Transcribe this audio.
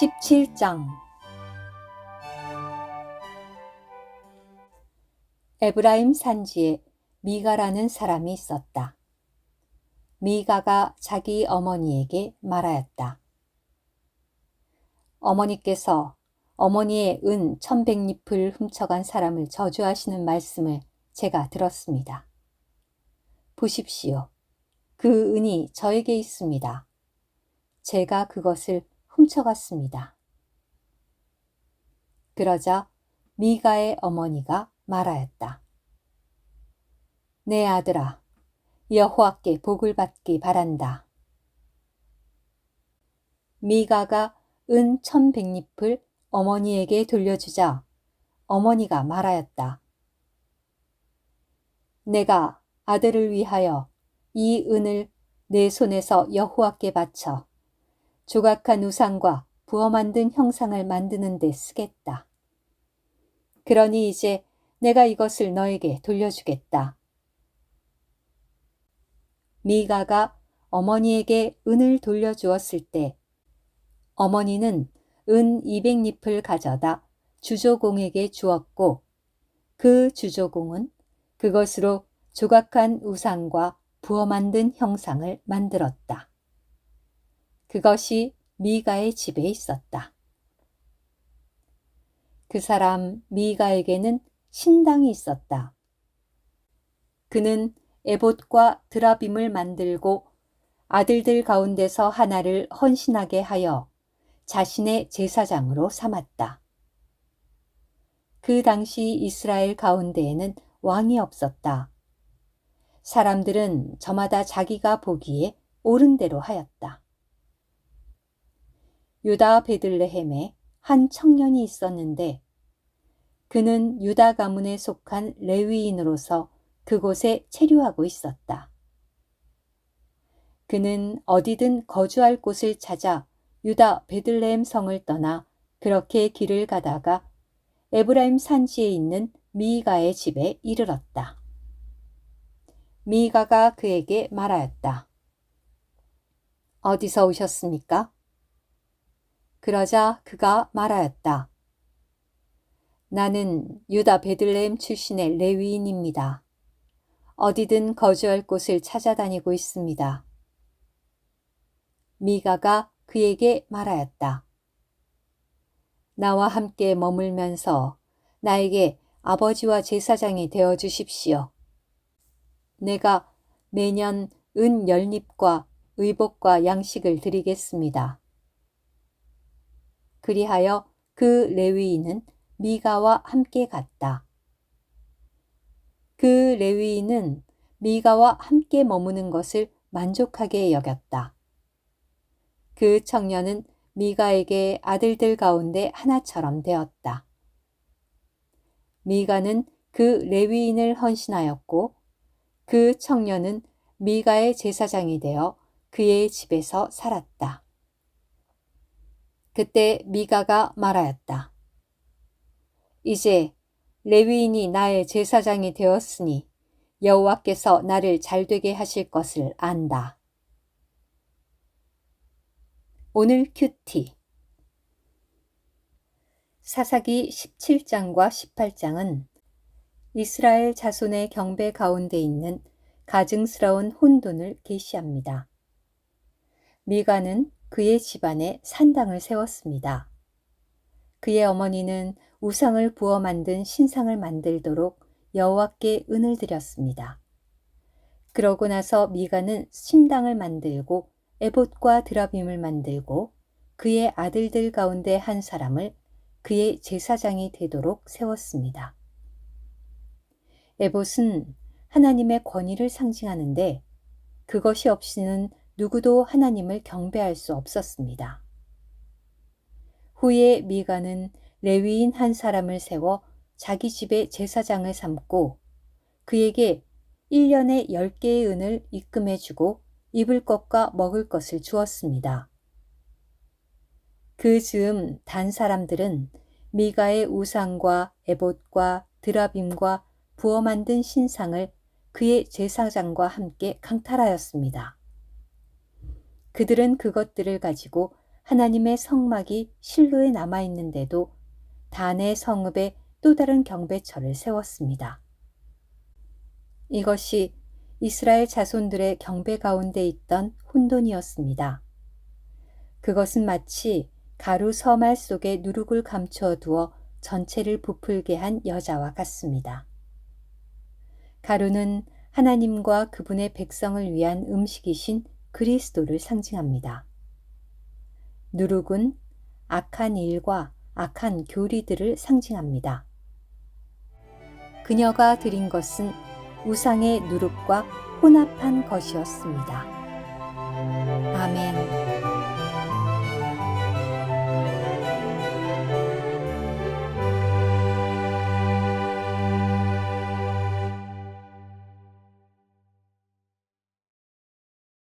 17장 에브라임 산지에 미가라는 사람이 있었다. 미가가 자기 어머니에게 말하였다. 어머니께서 어머니의 은 천백잎을 훔쳐간 사람을 저주하시는 말씀을 제가 들었습니다. 보십시오. 그 은이 저에게 있습니다. 제가 그것을 훔쳐갔습니다. 그러자 미가의 어머니가 말하였다. 내 아들아, 여호와께 복을 받기 바란다. 미가가 은 천백잎을 어머니에게 돌려주자 어머니가 말하였다. 내가 아들을 위하여 이 은을 내 손에서 여호와께 바쳐 조각한 우상과 부어 만든 형상을 만드는 데 쓰겠다. 그러니 이제 내가 이것을 너에게 돌려주겠다. 미가가 어머니에게 은을 돌려주었을 때 어머니는 은 200잎을 가져다 주조공에게 주었고 그 주조공은 그것으로 조각한 우상과 부어 만든 형상을 만들었다. 그것이 미가의 집에 있었다. 그 사람 미가에게는 신당이 있었다. 그는 에봇과 드라빔을 만들고 아들들 가운데서 하나를 헌신하게 하여 자신의 제사장으로 삼았다. 그 당시 이스라엘 가운데에는 왕이 없었다. 사람들은 저마다 자기가 보기에 옳은 대로 하였다. 유다 베들레헴에 한 청년이 있었는데 그는 유다 가문에 속한 레위인으로서 그곳에 체류하고 있었다. 그는 어디든 거주할 곳을 찾아 유다 베들레헴 성을 떠나 그렇게 길을 가다가 에브라임 산지에 있는 미가의 집에 이르렀다. 미가가 그에게 말하였다. 어디서 오셨습니까? 그러자 그가 말하였다. 나는 유다 베들레헴 출신의 레위인입니다. 어디든 거주할 곳을 찾아다니고 있습니다. 미가가 그에게 말하였다. 나와 함께 머물면서 나에게 아버지와 제사장이 되어 주십시오. 내가 매년 은 열잎과 의복과 양식을 드리겠습니다. 그리하여 그 레위인은 미가와 함께 갔다. 그 레위인은 미가와 함께 머무는 것을 만족하게 여겼다. 그 청년은 미가에게 아들들 가운데 하나처럼 되었다. 미가는 그 레위인을 헌신하였고 그 청년은 미가의 제사장이 되어 그의 집에서 살았다. 그때 미가가 말하였다. 이제 레위인이 나의 제사장이 되었으니 여호와께서 나를 잘되게 하실 것을 안다. 오늘 큐티 사사기 17장과 18장은 이스라엘 자손의 경배 가운데 있는 가증스러운 혼돈을 계시합니다. 미가는 그의 집안에 산당을 세웠습니다. 그의 어머니는 우상을 부어 만든 신상을 만들도록 여호와께 은을 드렸습니다. 그러고 나서 미가는 신당을 만들고 에봇과 드라빔을 만들고 그의 아들들 가운데 한 사람을 그의 제사장이 되도록 세웠습니다. 에봇은 하나님의 권위를 상징하는데 그것이 없이는 누구도 하나님을 경배할 수 없었습니다. 후에 미가는 레위인 한 사람을 세워 자기 집에 제사장을 삼고 그에게 1년에 10개의 은을 입금해 주고 입을 것과 먹을 것을 주었습니다. 그 즈음 단 사람들은 미가의 우상과 에봇과 드라빔과 부어 만든 신상을 그의 제사장과 함께 강탈하였습니다. 그들은 그것들을 가지고 하나님의 성막이 실로에 남아 있는데도 단의 성읍에 또 다른 경배처를 세웠습니다. 이것이 이스라엘 자손들의 경배 가운데 있던 혼돈이었습니다. 그것은 마치 가루 서말 속에 누룩을 감추어 두어 전체를 부풀게 한 여자와 같습니다. 가루는 하나님과 그분의 백성을 위한 음식이신 그리스도를 상징합니다. 누룩은 악한 일과 악한 교리들을 상징합니다. 그녀가 드린 것은 우상의 누룩과 혼합한 것이었습니다. 아멘.